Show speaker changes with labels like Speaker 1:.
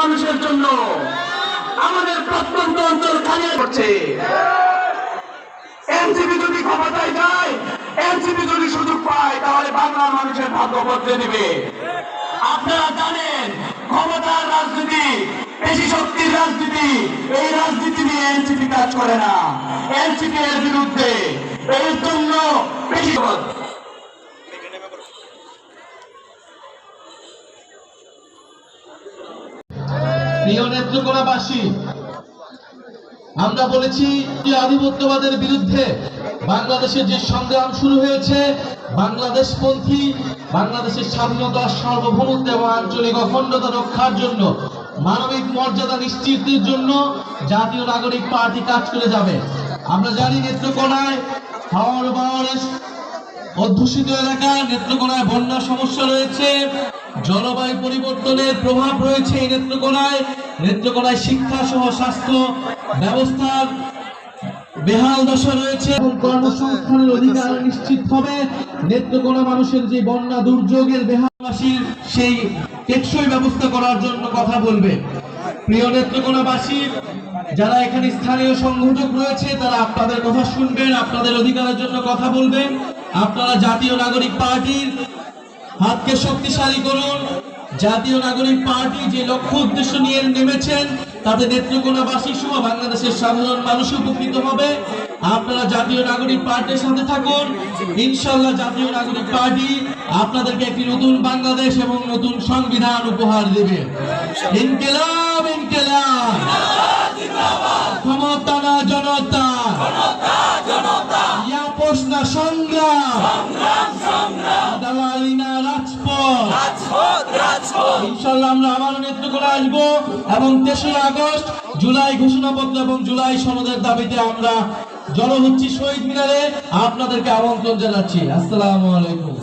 Speaker 1: মানুষের জন্য আমাদের প্রত্যন্ত অঞ্চল খালি করছে। এনসিপি যদি ক্ষমতায় যায়, এনসিপি যদি সুযোগ পায়, তাহলে বাংলার মানুষের ভাগ্য বদলে দিবে। আপনারা জানেন, ক্ষমতার রাজনীতি, বেশি শক্তির রাজনীতি, এই রাজনীতি নিয়ে এনসিপি কাজ করে না। এনসিপি এর বিরুদ্ধে, এর জন্য বেশি
Speaker 2: প্রিয় নেত্রকোনাবাসী আমরা বলেছি যে আধিপত্যবাদের বিরুদ্ধে বাংলাদেশের যে সংগ্রাম শুরু হয়েছে, বাংলাদেশপন্থী, বাংলাদেশের স্বাধীনতা সার্বভৌমত্ব এবং আঞ্চলিক অখণ্ডতা রক্ষার জন্য, মানবিক মর্যাদা নিশ্চিতের জন্য জাতীয় নাগরিক পার্টি কাজ করে যাবে। আমরা জানি নেত্রকোনায় অধ্যুষিত এলাকা নেত্রকোনায় বন্যা সমস্যা রয়েছে। জলবায়ু পরিবর্তনের প্রভাব রয়েছে এই নেত্রকোনায়। নেত্রকোনায় শিক্ষা সহ স্বাস্থ্য ব্যবস্থার বেহাল দশা রয়েছে। এবং কর্মসংস্থানের অধিকার নিশ্চিত হবে। নেত্রকোনা মানুষের যে বন্যা দুর্যোগের বেহালবাসীর সেই টেকসই ব্যবস্থা করার জন্য কথা বলবে। প্রিয় নেত্রকোনাবাসীর যারা এখানে স্থানীয় সংগঠক রয়েছে, তারা আপনাদের কথা শুনবেন, আপনাদের অধিকারের জন্য কথা বলবেন। আপনারা জাতীয় নাগরিক পার্টির হাতকে শক্তিশালী করুন। জাতীয় নাগরিক পার্টি যে লক্ষ্য উদ্দেশ্য নিয়ে নেমেছেন, তাতে নেত্রকোনাবাসী সহ বাংলাদেশের সাধারণ মানুষ উপকৃত হবে। আপনারা জাতীয় নাগরিক পার্টির সাথে থাকুন। ইনশাল্লাহ জাতীয় নাগরিক পার্টি আপনাদেরকে একটি নতুন বাংলাদেশ এবং নতুন সংবিধান উপহার দেবে। ইনকেলাব ইনকেলাব। ক্ষমতা না জনতা। ইয়া প্রশ্ন সংগ্রাম। দালালি না ইনশাল্লাহ আমরা আবার নেতৃত্ব আসব এবং তেসরা আগস্ট জুলাই ঘোষণাপত্র এবং জুলাই সনদের দাবিতে আমরা জড়ো হচ্ছি শহীদ মিনারে। আপনাদেরকে আমন্ত্রণ জানাচ্ছি। আসসালামু আলাইকুম।